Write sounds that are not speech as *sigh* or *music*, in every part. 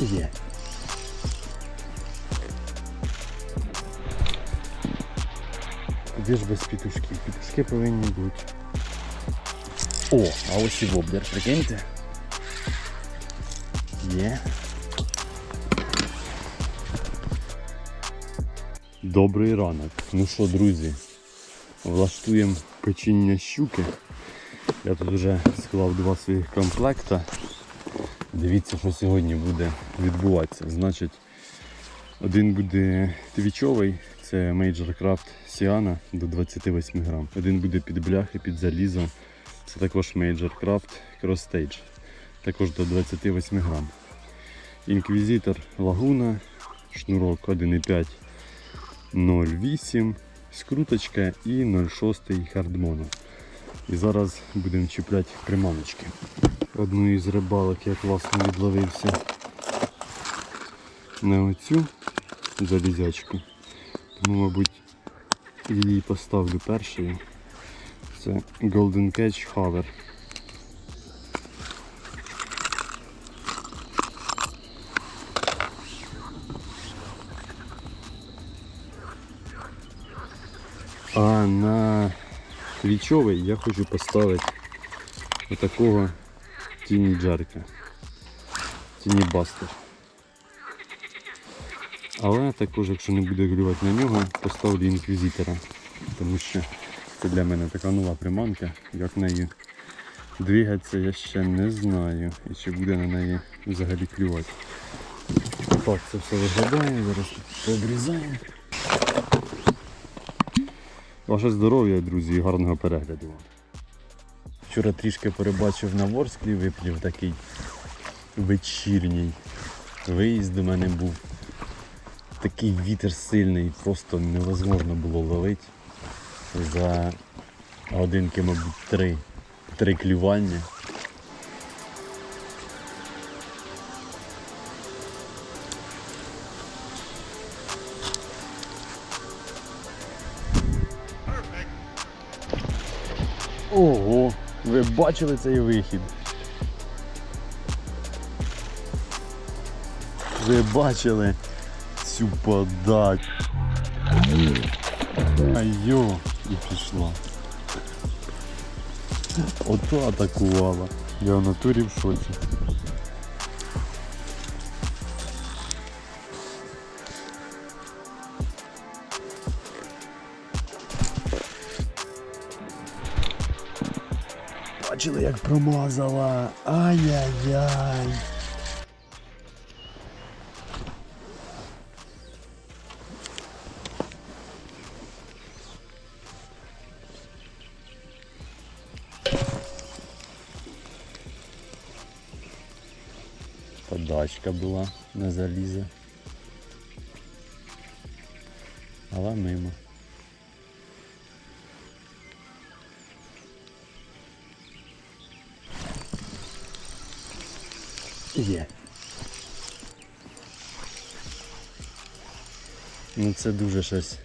Є. Куди ж без пітушків? Пітушки повинні бути. О, а ось і воблер, прикиньте. Є. Добрий ранок. Ну що, друзі, влаштуємо печіння щуки. Я тут вже склав два своїх комплекта. Дивіться, що сьогодні буде відбуватися. Значить, один буде твічовий, це Major Craft Siana до 28 грам. Один буде під бляхи, під залізо. Це також Major Craft Cross Stage. Також до 28 грам. Інквізитор Лагуна, шнурок 1,5 0,8, скруточка і 0,6 хардмоно. І зараз будемо чіпляти приманочки. Одну із рибалок я класно відловився на оцю залізячку. Тому, мабуть, її поставлю першою. Це Golden Catch Hover. А на твічовий я хочу поставити отакого тіні джарка. Тіні бастер. Але також, якщо не буде клювати на нього, поставлю інквізитора. Тому що це для мене така нова приманка. Як нею двигатися я ще не знаю. І чи буде на неї взагалі клювати. Так, це все виглядає, зараз тут пообрізаємо. Ваше здоров'я, друзі, і гарного перегляду. Вчора трішки перебачив на Ворсклі, виплів такий вечірній. Виїзд у мене був. Такий вітер сильний, просто невозможно було ловити. За годинки, мабуть, три, три клювання. Бачили цей вихід? Ви бачили цю подачу? Айо, і пішла. Ото атакувала. Я в натурі в шоці. Бачили, як промазала. Ай-яй-яй. Подачка була на залізо. Але мимо. Є. Ну це дуже щось.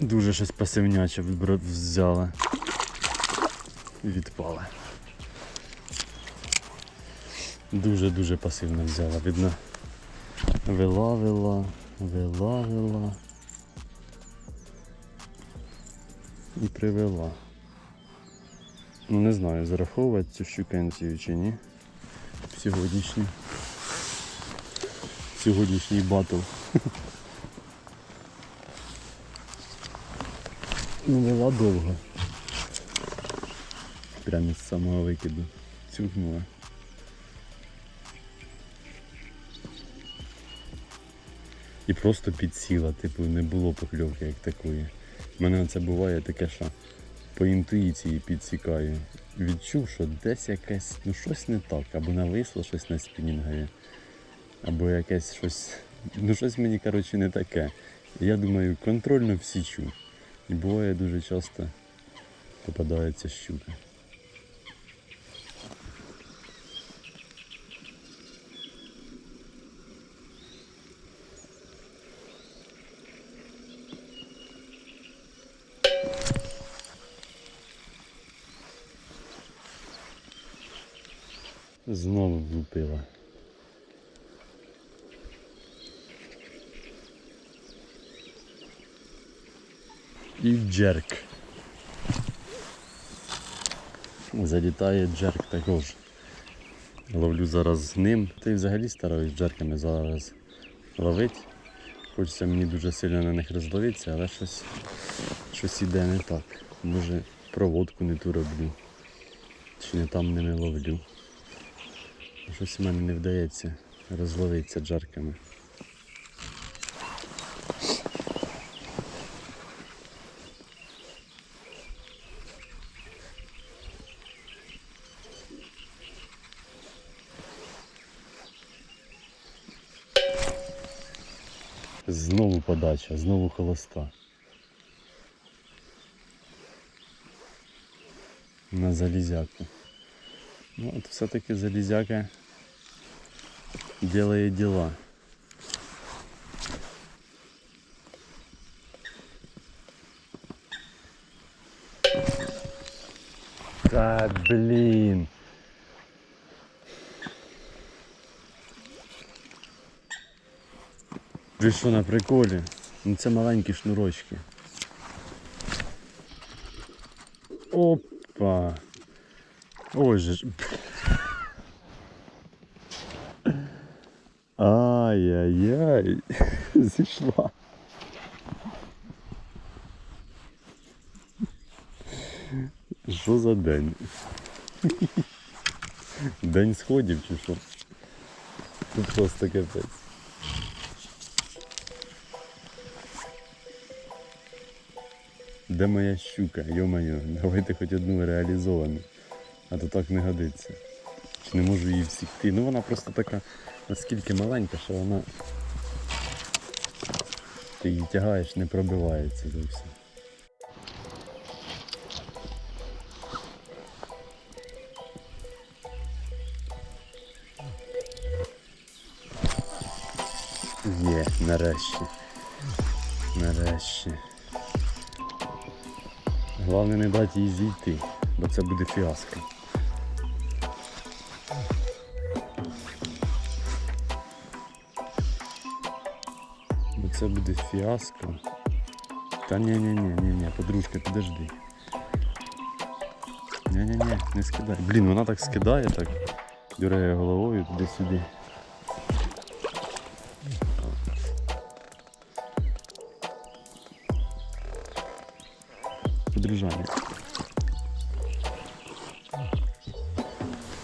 Дуже щось пасивняче. І відпала. Дуже-дуже пасивно взяла. Видно. Вела, вела. І привела. Ну не знаю, зараховувати цю щукенцію чи ні. Сьогоднішній. Сьогоднішній батл. *laughs* Ну, вела довго. Прямо із самого викиду. Цюгнула. І просто підсіла, типу, не було покльовки як такої. У мене це буває таке, що по інтуїції підсікаю. Відчув, що десь якесь, ну щось не так, або нависло щось на спінінгові, або якесь щось, ну щось мені коротше не таке. Я думаю, контрольно всічу. І буває дуже часто попадається щука. Знову влупила. І джерк. Залітає джерк також. Ловлю зараз з ним. Та й взагалі стараюсь джерками зараз ловити. Хочеться мені дуже сильно на них розловитися, але щось, щось іде не так. Може проводку не ту роблю. Чи не там ними ловлю. Щось в мене не вдається розловитися джерками. Знову подача, знову холоста. На залізяку. Ну от все-таки залізяка делает дела. Та блін. Ви що на приколі? Ну це маленькі шнурочки. Опа. Ой же Ай-яй-яй. *laughs* Зійшла. Що за день? *laughs* День сходів чи що? Тут просто капець. Де моя щука? Йо-моє, давайте хоч одну реалізовану. А то так не годиться. Не можу її всікти. Ну вона просто така наскільки маленька, що вона. Ти її тягаєш, не пробивається зовсім. Є, нарешті. Нарешті. Головне не дати їй зійти, бо це буде фіаско. Це буде фіаско. Та ні ні ні ні ні подружка, підожди. Ні ні ні не скидай. Блін, вона так скидає, так дюрає головою туди-сюди. Подружання.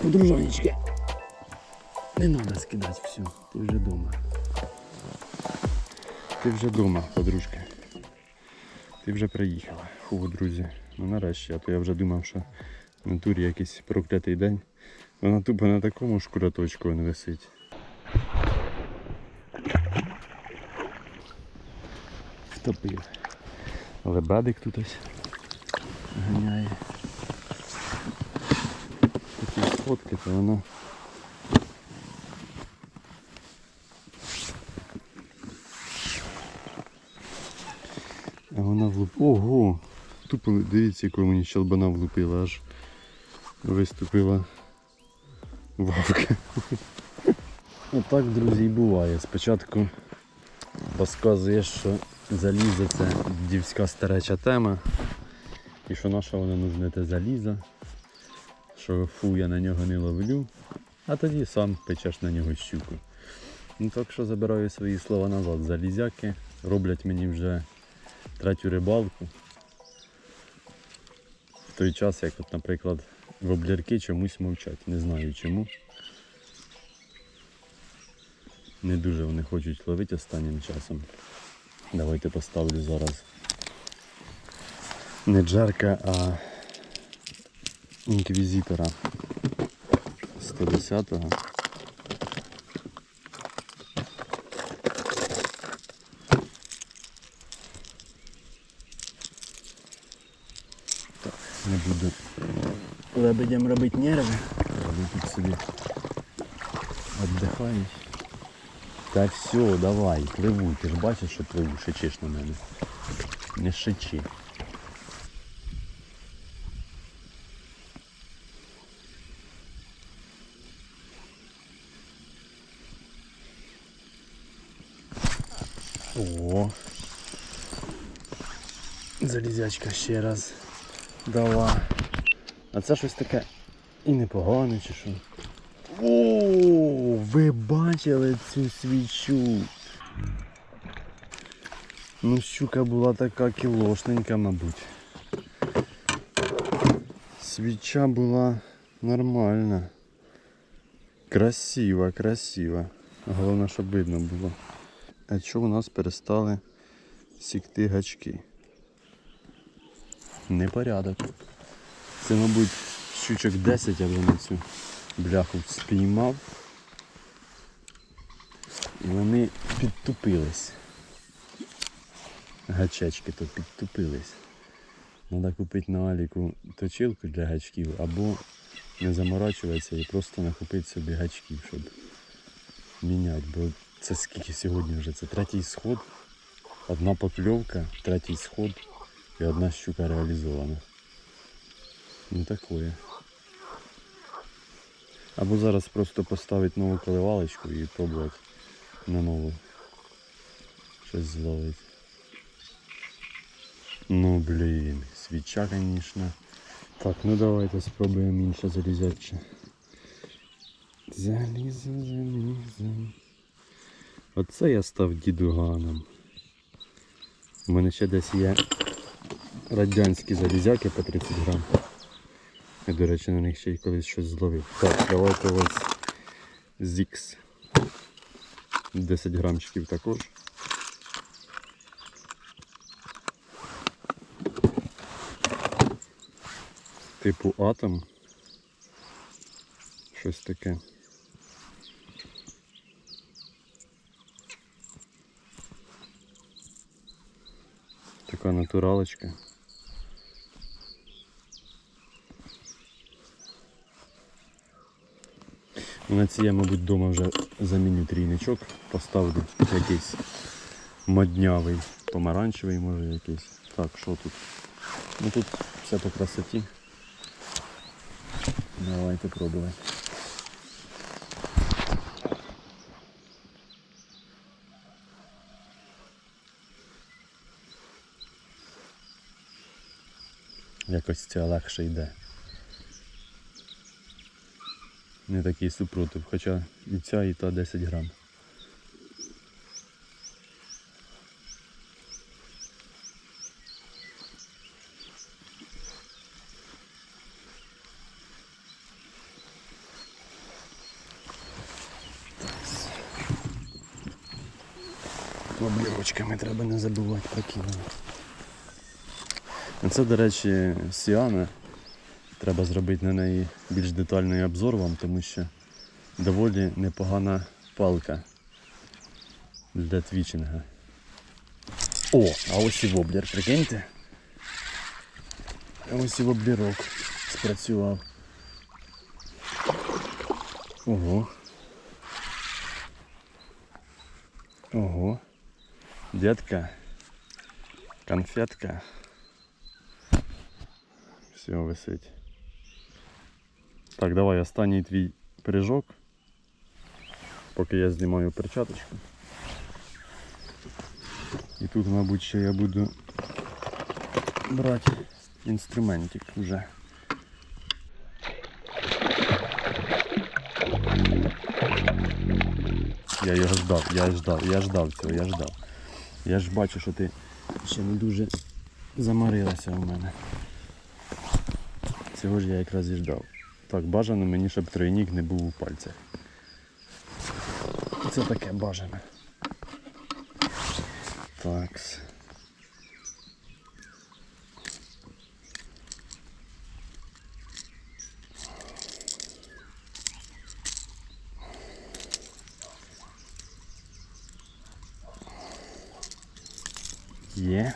Подружанечки. Не треба скидати все, ти вже вдома. Ти вже вдома, подружка. Ти вже приїхала. Фу, друзі. Ну нарешті, а то я вже думав, що в натурі якийсь проклятий день. Вона тупо на такому шкуроточку не висить. Втопив. Лебедик тут ось ганяє. Такі сфотки, то воно. Вона влуп... Ого! Тупо дивіться, яку мені щелбана влупила, аж виступила вавка. Отак, друзі, і буває. Спочатку розказуєш, що залізо це дівська стареча тема. І що на що воно нужне те залізо, що фу, я на нього не ловлю, а тоді сам печеш на нього щуку. Ну так що забираю свої слова назад. Залізяки роблять мені вже третю рибалку. В той час, як, от, наприклад, воблярки чомусь мовчать. Не знаю чому. Не дуже вони хочуть ловити останнім часом. Давайте поставлю зараз не джерка, а інквізитора 110-го. не будуть лебедям робити нерви. Вони тут собі віддихають. Та все, давай, пливуй, ти ж бачиш, що пливу, шичиш на мене. Не шичи. О, залізячка ще раз. Дала. А це щось таке і непогане чи що. О, ви бачили цю свічу? Ну, щука була така кілошненька, мабуть. Свіча була нормальна. Красива, красива. Головне, щоб видно було. А що у нас перестали сікти гачки? Непорядок. Це, мабуть, щучок 10 я вже на цю бляху спіймав. І вони підтупились. Гачечки то підтупились. Треба купити на Аліку точилку для гачків або не заморачуватися і просто накупити собі гачків, щоб міняти. Бо це скільки сьогодні вже? Це третій сход, одна покльовка, третій сход і одна щука реалізована. Ну такое. Або зараз просто поставити нову коливалочку і пробувати на нову щось зловити. Ну блін, свіча, звісно. Так, ну давайте спробуємо інше залізяче. Залізо, залізо. Оце я став дідуганом. У мене ще десь є радянські залізяки по 30 грам. Я, до речі, на них ще й колись щось зловив. Так, давайте ось Zix. 10 грамчиків також. Типу атом. Щось таке. Така натуралочка. На ці я, мабуть, вдома вже заміню трійничок, поставлю якийсь моднявий, помаранчевий, може якийсь. Так, що тут? Ну тут все по красоті. Давайте пробувати. Якось це легше йде. Не такий супротив, хоча і ця, і та 10 грам. Облірочками треба не забувати прокинути. Це, до речі, Сіана. Треба зробити на неї більш детальний обзор вам, тому що доволі непогана палка для твічинга. О, а ось і воблер, прикиньте. А ось і воблерок спрацював. Ого. Ого. Детка. Конфетка. Все, висить. Так, давай останній твій прыжок. Поки я знімаю перчаточку. І тут, мабуть, ще я буду брати інструментик вже. Я його ждав, я ждав, я ждав цього, я ждав. Я ж бачу, що ти ще не дуже замарилася у мене. Цього ж я якраз і ждав. Так, бажано мені, щоб тройнік не був у пальцях. Це таке бажане. Такс. Є.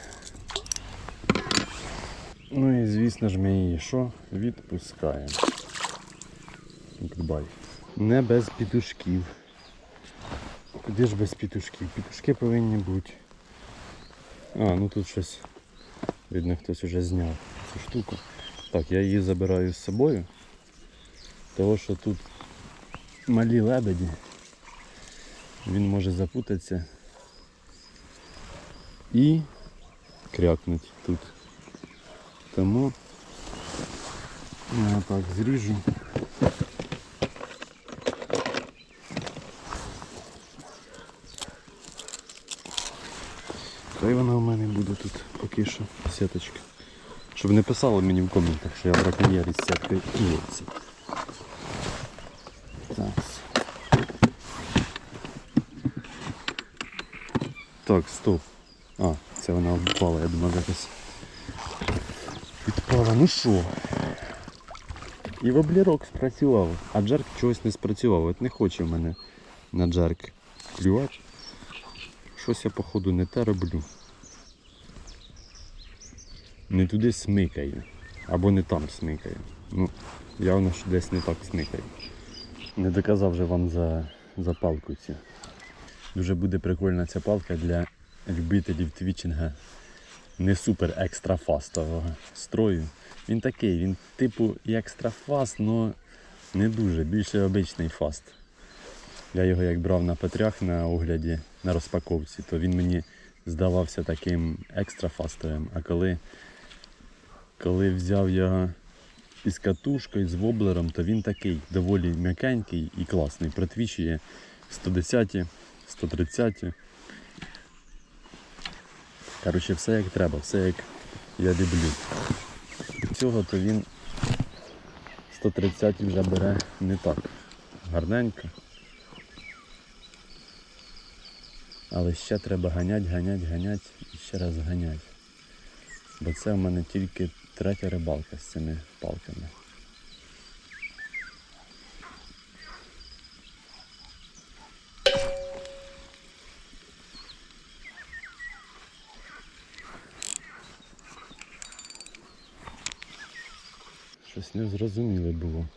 Ну і звісно ж ми її що? Відпускаємо. Goodbye. Не без пітушків. Куди ж без пітушків? Пітушки повинні бути. А, ну тут щось. Видно, хтось вже зняв цю штуку. Так, я її забираю з собою. Того що тут малі лебеді. Він може запутатися і крякнуть тут. Тому я так зріжу. Хай вона у мене буде тут поки що сіточка. Щоб не писали мені в коментах, що я браконьєр із сіткою і вулиці. Так. Стоп. А, це вона впала, я думав якось відпала. Ну що? І воблірок спрацював, а джерк чогось не спрацював. От не хоче в мене на джерк клювати. Щось я походу не те роблю. Не туди смикаю. Або не там смикаю. Ну, явно, що десь не так смикаю. Не доказав же вам за, за палку цю. Дуже буде прикольна ця палка для любителів твічинга не супер екстра фастового строю. Він такий, він типу і екстра фаст, але не дуже, більше обичний фаст. Я його як брав на Петрях на огляді на розпаковці, то він мені здавався таким екстра фастовим. А коли, коли взяв його із катушкою, з воблером, то він такий доволі м'якенький і класний. Протвічує 110, 130. Коротше, все як треба, все як я люблю. Цього то він 130 вже бере не так гарненько. Але ще треба ганять, ганять, ганять і ще раз ганять. Бо це в мене тільки третя рибалка з цими палками. Щось незрозуміле було.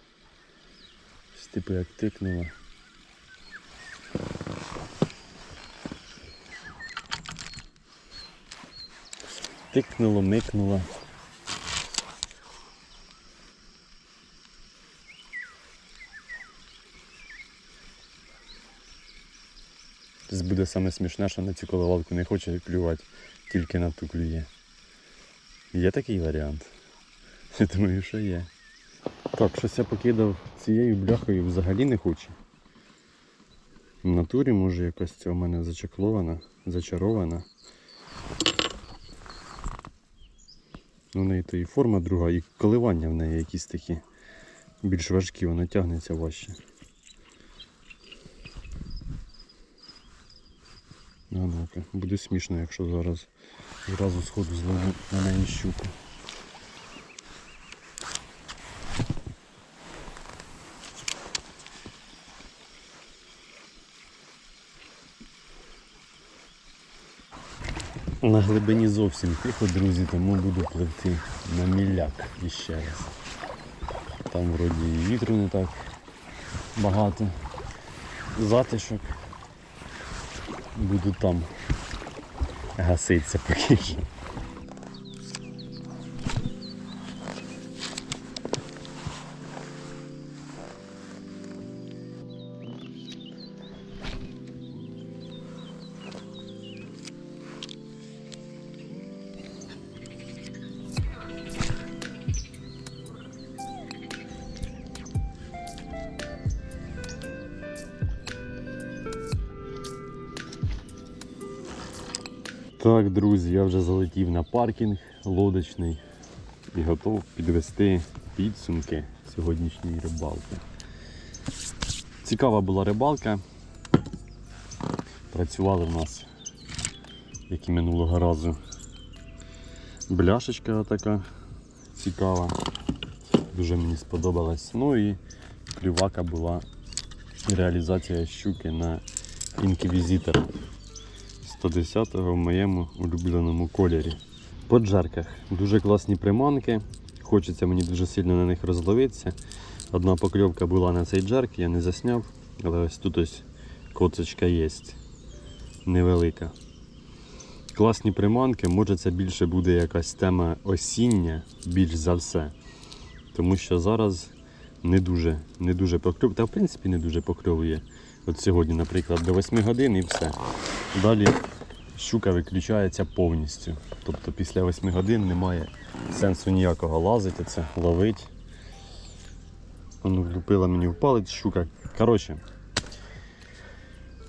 Щось типу як тикнуло. Тикнуло, микнуло. Це буде саме смішне, що на цю коливалку не хоче клювати, тільки на ту клює. Є такий варіант. *laughs* Я думаю, що є. Так, щось я покидав цією бляхою взагалі не хоче. В натурі може якась ця у мене зачаклована, зачарована. У неї то і форма друга, і коливання в неї якісь такі більш важкі, вона тягнеться важче. Ну-ка, буде смішно, якщо зараз зразу сходу зловлю на неї щуку. На глибині зовсім тихо, друзі, тому буду пливти на міляк іще раз. Там вроді і вітру не так багато. Затишок. Буду там гаситися поки що. Друзі, я вже залетів на паркінг лодочний і готов підвести підсумки сьогоднішньої рибалки. Цікава була рибалка. Працювали в нас, як і минулого разу. Бляшечка така цікава. Дуже мені сподобалась. Ну і клювака була реалізація щуки на інквізитор. 110-го в моєму улюбленому кольорі. По джерках дуже класні приманки. Хочеться мені дуже сильно на них розловитися. Одна покльовка була на цей джерк, я не засняв, але ось тут ось коцочка є. Невелика. Класні приманки, може це більше буде якась тема осіння, більш за все. Тому що зараз не дуже, не дуже покльовує. Та в принципі не дуже покльовує. От сьогодні, наприклад, до 8 годин і все. Далі щука виключається повністю. Тобто після 8 годин немає сенсу ніякого лазити це, ловить. Воно влупила мені в палець щука. Коротше,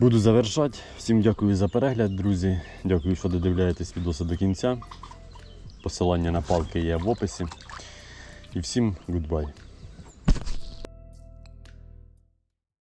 буду завершати. Всім дякую за перегляд, друзі. Дякую, що додивляєтесь відоси до кінця. Посилання на палки є в описі. І всім гудбай.